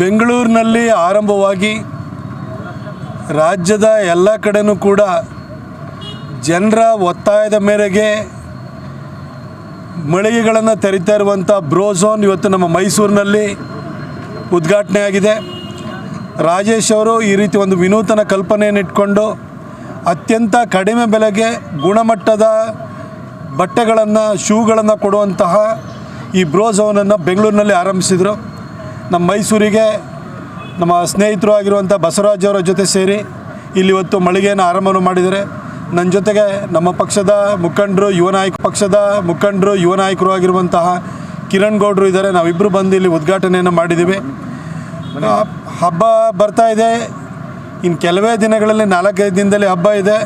ಬೆಂಗಳೂರಿನಲ್ಲಿ ಆರಂಭವಾಗಿ ರಾಜ್ಯದ ಎಲ್ಲ ಕಡೆಯೂ ಕೂಡ ಜನರ ಒತ್ತಾಯದ ಮೇರೆಗೆ ಮಳಿಗೆಗಳನ್ನು ತೆರಿತಾ ಇರುವಂಥ ಬ್ರೋಝೋನ್ ಇವತ್ತು ನಮ್ಮ ಮೈಸೂರಿನಲ್ಲಿ ಉದ್ಘಾಟನೆ ಆಗಿದೆ. ರಾಜೇಶ್ ಅವರು ಈ ರೀತಿ ಒಂದು ವಿನೂತನ ಕಲ್ಪನೆಯನ್ನು ಇಟ್ಕೊಂಡು ಅತ್ಯಂತ ಕಡಿಮೆ ಬೆಲೆಗೆ ಗುಣಮಟ್ಟದ ಬಟ್ಟೆಗಳನ್ನು, ಶೂಗಳನ್ನು ಕೊಡುವಂತಹ ಈ ಬ್ರೋಝೋನನ್ನು ಬೆಂಗಳೂರಿನಲ್ಲಿ ಆರಂಭಿಸಿದರು. ನಮ್ಮ ಮೈಸೂರಿಗೆ ನಮ್ಮ ಸ್ನೇಹಿತರು ಆಗಿರುವಂಥ ಬಸವರಾಜ್ ಅವರ ಜೊತೆ ಸೇರಿ ಇಲ್ಲಿ ಇವತ್ತು ಮಳಿಗೆಯನ್ನು ಆರಂಭ ಮಾಡಿದ್ದಾರೆ. ನನ್ನ ಜೊತೆಗೆ ನಮ್ಮ ಪಕ್ಷದ ಮುಖಂಡರು, ಯುವ ನಾಯಕ ಪಕ್ಷದ ಮುಖಂಡರು, ಯುವ ನಾಯಕರು ಆಗಿರುವಂತಹ ಕಿರಣ್ ಗೌಡರು ಇದ್ದಾರೆ. ನಾವಿಬ್ಬರು ಬಂದು ಇಲ್ಲಿ ಉದ್ಘಾಟನೆಯನ್ನು ಮಾಡಿದ್ದೀವಿ. ಹಬ್ಬ ಬರ್ತಾ ಇದೆ. ಇನ್ನು ಕೆಲವೇ ದಿನಗಳಲ್ಲಿ ನಾಲ್ಕೈದು ದಿನದಲ್ಲಿ ಹಬ್ಬ ಇದೆ.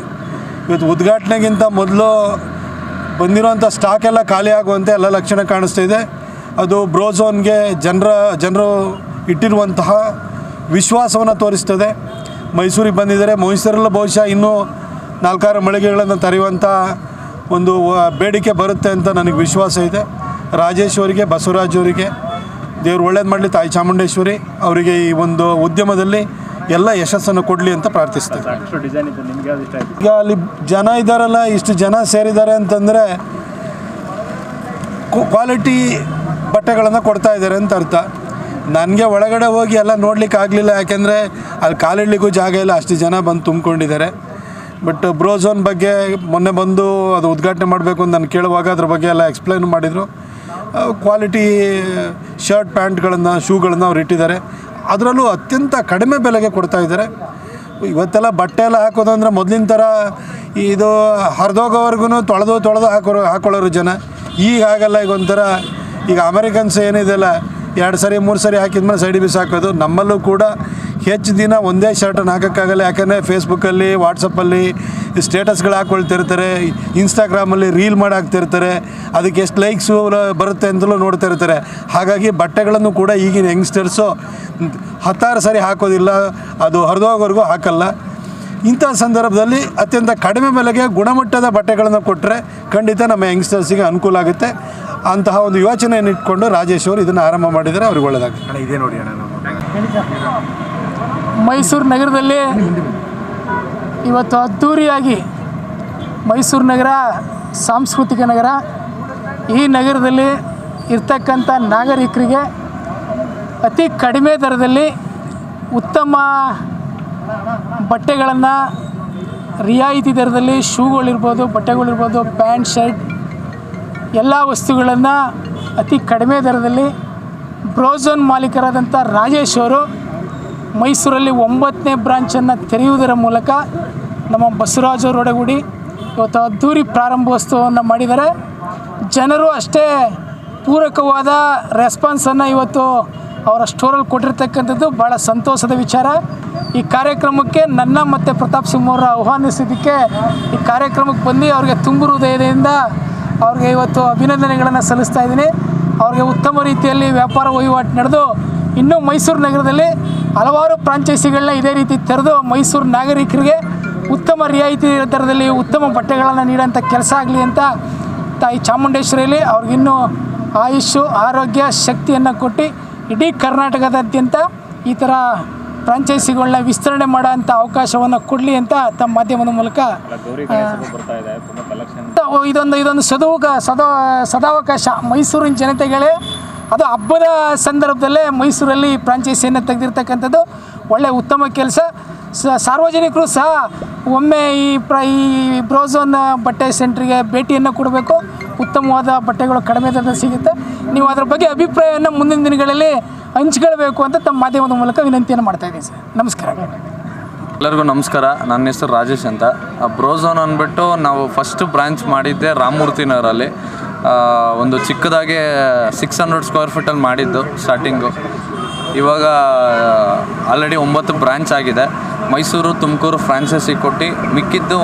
ಇವತ್ತು ಉದ್ಘಾಟನೆಗಿಂತ ಮೊದಲು ಬಂದಿರೋಂಥ ಸ್ಟಾಕ್ ಎಲ್ಲ ಖಾಲಿ ಆಗುವಂತೆ ಎಲ್ಲ ಲಕ್ಷಣ ಕಾಣಿಸ್ತಾ ಇದೆ. ಅದು ಬ್ರೋಝೋನ್ಗೆ ಜನರ ಜನರು ಇಟ್ಟಿರುವಂತಹ ವಿಶ್ವಾಸವನ್ನು ತೋರಿಸ್ತದೆ. ಮೈಸೂರಿಗೆ ಬಂದಿದ್ದಾರೆ. ಮೈಸೂರಲ್ಲೂ ಬಹುಶಃ ಇನ್ನೂ ನಾಲ್ಕಾರು ಮಳಿಗೆಗಳನ್ನು ತರೆಯುವಂಥ ಒಂದು ಬೇಡಿಕೆ ಬರುತ್ತೆ ಅಂತ ನನಗೆ ವಿಶ್ವಾಸ ಇದೆ. ರಾಜೇಶ್ವರಿಗೆ ಬಸವರಾಜ್ ಅವರಿಗೆ ದೇವ್ರು ಒಳ್ಳೇದು ಮಾಡಲಿ ತಾಯಿ ಚಾಮುಂಡೇಶ್ವರಿ ಅವರಿಗೆ ಈ ಒಂದು ಉದ್ಯಮದಲ್ಲಿ ಎಲ್ಲ ಯಶಸ್ಸನ್ನು ಕೊಡಲಿ ಅಂತ ಆಯ್ತು? ಈಗ ಅಲ್ಲಿ ಜನ ಇದ್ದಾರಲ್ಲ ಇಷ್ಟು ಜನ ಸೇರಿದ್ದಾರೆ ಅಂತಂದರೆ ಕ್ವಾಲಿಟಿ ಬಟ್ಟೆಗಳನ್ನು ಕೊಡ್ತಾ ಇದ್ದಾರೆ ಅಂತ ಅರ್ಥ. ನನಗೆ ಒಳಗಡೆ ಹೋಗಿ ಎಲ್ಲ ನೋಡ್ಲಿಕ್ಕೆ ಆಗಲಿಲ್ಲ, ಯಾಕೆಂದರೆ ಅಲ್ಲಿ ಕಾಲಿಡ್ಲಿಕ್ಕೂ ಜಾಗ ಇಲ್ಲ, ಅಷ್ಟು ಜನ ಬಂದು ತುಂಬಿಕೊಂಡಿದ್ದಾರೆ. ಬಟ್ ಬ್ರೋಝೋನ್ ಬಗ್ಗೆ ಮೊನ್ನೆ ಬಂದು ಅದು ಉದ್ಘಾಟನೆ ಮಾಡಬೇಕು ಅಂತ ನಾನು ಕೇಳುವಾಗ ಅದ್ರ ಬಗ್ಗೆ ಎಲ್ಲ ಎಕ್ಸ್ಪ್ಲೈನ್ ಮಾಡಿದರು. ಕ್ವಾಲಿಟಿ ಶರ್ಟ್ ಪ್ಯಾಂಟ್ಗಳನ್ನು, ಶೂಗಳನ್ನು ಅವ್ರು ಇಟ್ಟಿದ್ದಾರೆ. ಅದರಲ್ಲೂ ಅತ್ಯಂತ ಕಡಿಮೆ ಬೆಲೆಗೆ ಕೊಡ್ತಾ ಇದ್ದಾರೆ. ಇವತ್ತೆಲ್ಲ ಬಟ್ಟೆ ಎಲ್ಲ ಹಾಕೋದಂದ್ರೆ ಮೊದಲಿನ ಥರ ಇದು ಹರಿದೋಗೋವರೆಗೂ ತೊಳೆದು ತೊಳೆದು ಹಾಕೋರು ಹಾಕೊಳ್ಳೋರು ಜನ. ಈಗ ಆಗಲ್ಲ ಈಗ ಒಂಥರ ಈಗ ಅಮೆರಿಕನ್ಸ್ ಏನಿದೆಲ್ಲ ಎರಡು ಸರಿ, ಮೂರು ಸರಿ ಹಾಕಿದ್ಮೇಲೆ ಸೈಡ್ ಬೀಸ್ ಹಾಕೋದು. ನಮ್ಮಲ್ಲೂ ಕೂಡ ಹೆಚ್ಚು ದಿನ ಒಂದೇ ಶರ್ಟನ್ನು ಹಾಕೋಕ್ಕಾಗಲ್ಲ. ಯಾಕಂದರೆ ಫೇಸ್ಬುಕ್ಕಲ್ಲಿ ವಾಟ್ಸಪ್ಪಲ್ಲಿ ಸ್ಟೇಟಸ್ಗಳು ಹಾಕ್ಕೊಳ್ತಿರ್ತಾರೆ ಇನ್ಸ್ಟಾಗ್ರಾಮಲ್ಲಿ ರೀಲ್ ಮಾಡಿ ಹಾಕ್ತಿರ್ತಾರೆ. ಅದಕ್ಕೆ ಎಷ್ಟು ಲೈಕ್ಸು ಬರುತ್ತೆ ಅಂತಲೂ ನೋಡ್ತಾ ಇರ್ತಾರೆ. ಹಾಗಾಗಿ ಬಟ್ಟೆಗಳನ್ನು ಕೂಡ ಈಗಿನ ಯಂಗ್ಸ್ಟರ್ಸು ಹತ್ತಾರು ಸರಿ ಹಾಕೋದಿಲ್ಲ. ಅದು ಹರಿದೋಗೋವರೆಗೂ ಹಾಕಲ್ಲ. ಇಂಥ ಸಂದರ್ಭದಲ್ಲಿ ಅತ್ಯಂತ ಕಡಿಮೆ ಬೆಲೆಗೆ ಗುಣಮಟ್ಟದ ಬಟ್ಟೆಗಳನ್ನು ಕೊಟ್ಟರೆ ಖಂಡಿತ ನಮ್ಮ ಯಂಗ್ಸ್ಟರ್ಸಿಗೆ ಅನುಕೂಲ ಆಗುತ್ತೆ. ಅಂತಹ ಒಂದು ಯೋಚನೆಯನ್ನು ಇಟ್ಕೊಂಡು ರಾಜೇಶ್ ಅವರು ಇದನ್ನು ಆರಂಭ ಮಾಡಿದರೆ ಅವ್ರಿಗೆ ಒಳ್ಳೆಯದಾಗುತ್ತೆ ಅಣ್ಣ ಇದೇ ನೋಡಿ ಅಣ್ಣ ಮೈಸೂರು ನಗರದಲ್ಲಿ ಇವತ್ತು ಅದ್ಧೂರಿಯಾಗಿ ಮೈಸೂರು ನಗರ ಸಾಂಸ್ಕೃತಿಕ ನಗರ ಈ ನಗರದಲ್ಲಿ ಇರ್ತಕ್ಕಂಥ ನಾಗರಿಕರಿಗೆ ಅತಿ ಕಡಿಮೆ ದರದಲ್ಲಿ ಉತ್ತಮ ಬಟ್ಟೆಗಳನ್ನು ರಿಯಾಯಿತಿ ದರದಲ್ಲಿ ಶೂಗಳಿರ್ಬೋದು, ಬಟ್ಟೆಗಳಿರ್ಬೋದು, ಪ್ಯಾಂಟ್, ಶರ್ಟ್, ಎಲ್ಲ ವಸ್ತುಗಳನ್ನು ಅತಿ ಕಡಿಮೆ ದರದಲ್ಲಿ ಬ್ರೋಝೋನ್ ಮಾಲೀಕರಾದಂಥ ರಾಜೇಶ್ ಅವರು ಮೈಸೂರಲ್ಲಿ ಒಂಬತ್ತನೇ ಬ್ರಾಂಚನ್ನು ತೆರೆಯುವುದರ ಮೂಲಕ ನಮ್ಮ ಬಸವರಾಜ್ ರೋಡಗುಡಿ ಇವತ್ತು ಅದ್ಧೂರಿ ಪ್ರಾರಂಭೋತ್ಸವವನ್ನು ಮಾಡಿದ್ದಾರೆ. ಜನರು ಅಷ್ಟೇ ಪೂರಕವಾದ ರೆಸ್ಪಾನ್ಸನ್ನು ಇವತ್ತು ಅವರ ಸ್ಟೋರಲ್ಲಿ ಕೊಟ್ಟಿರ್ತಕ್ಕಂಥದ್ದು ಭಾಳ ಸಂತೋಷದ ವಿಚಾರ. ಈ ಕಾರ್ಯಕ್ರಮಕ್ಕೆ ನನ್ನ ಮತ್ತು ಪ್ರತಾಪ್ ಸಿಂಹ ಅವರ ಆಹ್ವಾನಿಸಿದ್ದಕ್ಕೆ ಈ ಕಾರ್ಯಕ್ರಮಕ್ಕೆ ಬಂದು ಅವ್ರಿಗೆ ತುಂಬು ಹೃದಯದಿಂದ ಅವ್ರಿಗೆ ಇವತ್ತು ಅಭಿನಂದನೆಗಳನ್ನು ಸಲ್ಲಿಸ್ತಾ ಇದ್ದೀನಿ. ಅವ್ರಿಗೆ ಉತ್ತಮ ರೀತಿಯಲ್ಲಿ ವ್ಯಾಪಾರ ವಹಿವಾಟು ನಡೆದು ಇನ್ನೂ ಮೈಸೂರು ನಗರದಲ್ಲಿ ಹಲವಾರು ಫ್ರಾಂಚೈಸಿಗಳನ್ನ ಇದೇ ರೀತಿ ತೆರೆದು ಮೈಸೂರು ನಾಗರಿಕರಿಗೆ ಉತ್ತಮ ರಿಯಾಯಿತಿ ದರದಲ್ಲಿ ಉತ್ತಮ ಬಟ್ಟೆಗಳನ್ನು ನೀಡೋಂಥ ಕೆಲಸ ಆಗಲಿ ಅಂತ ತಾಯಿ ಚಾಮುಂಡೇಶ್ವರಿಯಲ್ಲಿ ಅವ್ರಿಗಿನ್ನೂ ಆಯುಷು, ಆರೋಗ್ಯ, ಶಕ್ತಿಯನ್ನು ಕೊಟ್ಟು ಇಡೀ ಕರ್ನಾಟಕದಾದ್ಯಂತ ಈ ಥರ ಫ್ರಾಂಚೈಸಿಗಳನ್ನ ವಿಸ್ತರಣೆ ಮಾಡೋ ಅಂಥ ಅವಕಾಶವನ್ನು ಕೊಡಲಿ ಅಂತ ತಮ್ಮ ಮಾಧ್ಯಮದ ಮೂಲಕ ಇದೊಂದು ಇದೊಂದು ಸದುವಕ ಸದಾ ಸದಾವಕಾಶ ಮೈಸೂರಿನ ಜನತೆಗಳೇ ಅದು ಹಬ್ಬದ ಸಂದರ್ಭದಲ್ಲೇ ಮೈಸೂರಲ್ಲಿ ಫ್ರಾಂಚೈಸಿಯನ್ನು ತೆಗೆದಿರ್ತಕ್ಕಂಥದ್ದು ಒಳ್ಳೆಯ ಉತ್ತಮ ಕೆಲಸ. ಸ ಸಾರ್ವಜನಿಕರು ಸಹ ಒಮ್ಮೆ ಈ ಪ್ರ ಈ ಬ್ರೋಝೋನ್ ಬಟ್ಟೆ ಸೆಂಟ್ರಿಗೆ ಭೇಟಿಯನ್ನು ಕೊಡಬೇಕು. ಉತ್ತಮವಾದ ಬಟ್ಟೆಗಳು ಕಡಿಮೆ ದರದಲ್ಲಿ ಸಿಗುತ್ತೆ. ನೀವು ಅದರ ಬಗ್ಗೆ ಅಭಿಪ್ರಾಯವನ್ನು ಮುಂದಿನ ದಿನಗಳಲ್ಲಿ ಹಂಚ್ಕೊಳ್ಬೇಕು ಅಂತ ತಮ್ಮ ಮಾಧ್ಯಮದ ಮೂಲಕ ವಿನಂತಿಯನ್ನು ಮಾಡ್ತಾ ಇದ್ದೀನಿ ಸರ್. ನಮಸ್ಕಾರ. ಎಲ್ಲರಿಗೂ ನಮಸ್ಕಾರ. ನನ್ನ ಹೆಸರು ರಾಜೇಶ್ ಅಂತ. ಬ್ರೋಝೋನ್ ಅಂದ್ಬಿಟ್ಟು ನಾವು ಫಸ್ಟ್ ಬ್ರಾಂಚ್ ಮಾಡಿದ್ದೆ ರಾಮಮೂರ್ತಿ ನಗರಲ್ಲಿ ಒಂದು ಚಿಕ್ಕದಾಗಿ ಸಿಕ್ಸ್ ಹಂಡ್ರೆಡ್ ಸ್ಕ್ವೇರ್ ಫೀಟಲ್ಲಿ ಮಾಡಿದ್ದು ಸ್ಟಾರ್ಟಿಂಗು ಇವಾಗ ಆಲ್ರೆಡಿ ಒಂಬತ್ತು ಬ್ರ್ಯಾಂಚ್ ಆಗಿದೆ. ಮೈಸೂರು, ತುಮಕೂರು ಫ್ರಾಂಚೈಸಿ ಕೊಟ್ಟು ಮಿಕ್ಕಿದ್ದು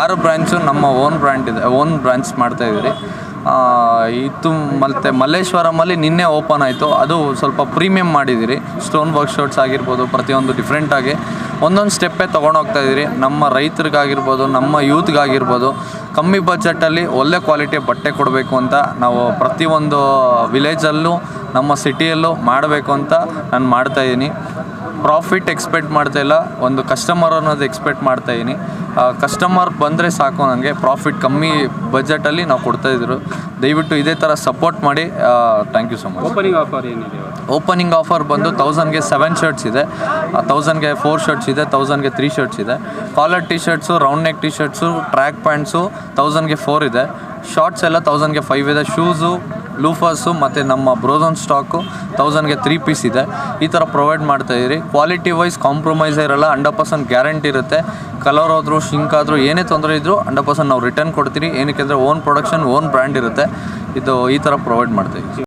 ಆರು ಬ್ರಾಂಚು ನಮ್ಮ ಓನ್ ಬ್ರ್ಯಾಂಡ್ ಇದೆ ಓನ್ ಬ್ರಾಂಚ್ ಮಾಡ್ತಾಯಿದ್ದೀರಿ ಇದು ಮತ್ತು ಮಲ್ಲೇಶ್ವರಮಲ್ಲಿ ನಿನ್ನೆ ಓಪನ್ ಆಯಿತು. ಅದು ಸ್ವಲ್ಪ ಪ್ರೀಮಿಯಂ ಮಾಡಿದ್ದೀರಿ. ಸ್ಟೋನ್ ವರ್ಕ್ ಶರ್ಟ್ಸ್ ಆಗಿರ್ಬೋದು, ಪ್ರತಿಯೊಂದು ಡಿಫ್ರೆಂಟಾಗಿ ಒಂದೊಂದು ಸ್ಟೆಪ್ಪೇ ತೊಗೊಂಡೋಗ್ತಾ ಇದ್ದೀರಿ. ನಮ್ಮ ರೈತರಿಗಾಗಿರ್ಬೋದು, ನಮ್ಮ ಯೂತ್ಗಾಗಿರ್ಬೋದು. ಕಮ್ಮಿ ಬಜೆಟಲ್ಲಿ ಒಳ್ಳೆ ಕ್ವಾಲಿಟಿ ಬಟ್ಟೆ ಕೊಡಬೇಕು ಅಂತ ನಾವು ಪ್ರತಿಯೊಂದು ವಿಲೇಜಲ್ಲೂ ನಮ್ಮ ಸಿಟಿಯಲ್ಲೂ ಮಾಡಬೇಕು ಅಂತ ನಾನು ಮಾಡ್ತಾಯಿದ್ದೀನಿ ಪ್ರಾಫಿಟ್ ಎಕ್ಸ್ಪೆಕ್ಟ್ ಮಾಡ್ತಾ ಇಲ್ಲ ಒಂದು ಕಸ್ಟಮರ್ ಅನ್ನೋದು ಎಕ್ಸ್ಪೆಕ್ಟ್ ಮಾಡ್ತಾ ಇದ್ದೀನಿ. ಕಸ್ಟಮರ್ ಬಂದರೆ ಸಾಕು ನನಗೆ ಪ್ರಾಫಿಟ್ ಕಮ್ಮಿ ಬಜೆಟಲ್ಲಿ ನಾವು ಕೊಡ್ತಾ ಇದ್ರು. ದಯವಿಟ್ಟು ಇದೇ ಥರ ಸಪೋರ್ಟ್ ಮಾಡಿ thank you so much opening offer ಏನಿದೆ ಓಪನಿಂಗ್ ಆಫರ್ ಬಂದು ತೌಸಂಡ್ಗೆ ಸೆವೆನ್ ಶರ್ಟ್ಸ್ ಇದೆ. ತೌಸಂಡ್ಗೆ ಫೋರ್ ಶರ್ಟ್ಸ್ ಇದೆ ತೌಸಂಡ್ಗೆ ತ್ರೀ ಶರ್ಟ್ಸ್ ಇದೆ. Collar T shirts round neck T shirts track pants ತೌಸಂಡ್ಗೆ four ಇದೆ. ಶಾರ್ಟ್ಸ್ ಎಲ್ಲ ತೌಸಂಡ್ಗೆ ಫೈವ್ ಇದೆ. ಶೂಸು ಲೂಫರ್ಸು ಮತ್ತು ನಮ್ಮ ಬ್ರೋಝನ್ ಸ್ಟಾಕು ತೌಸಂಡ್ಗೆ ತ್ರೀ ಪೀಸ್ ಇದೆ. ಈ ಥರ ಪ್ರೊವೈಡ್ ಮಾಡ್ತಾ ಇದ್ದೀರಿ ಕ್ವಾಲಿಟಿ ವೈಸ್ ಕಾಂಪ್ರಮೈಸ್ ಇರಲ್ಲ ಹಂಡ್ರೆಡ್ ಪರ್ಸೆಂಟ್ ಗ್ಯಾರಂಟಿ ಇರುತ್ತೆ. ಕಲರ್ ಆದರೂ ಶಿಂಕ್ ಆದರೂ, ಏನೇ ತೊಂದರೆ ಇದ್ದರೂ ಹಂಡ್ರೆಡ್ ಪರ್ಸೆಂಟ್ ನಾವು ರಿಟರ್ನ್ ಕೊಡ್ತೀರಿ. ಏನಕ್ಕೆ ಅಂದರೆ ಓನ್ ಪ್ರೊಡಕ್ಷನ್ ಓನ್ ಬ್ರ್ಯಾಂಡ್ ಇರುತ್ತೆ. ಇದು ಈ ಥರ ಪ್ರೊವೈಡ್ ಮಾಡ್ತಾ ಇದ್ದೀವಿ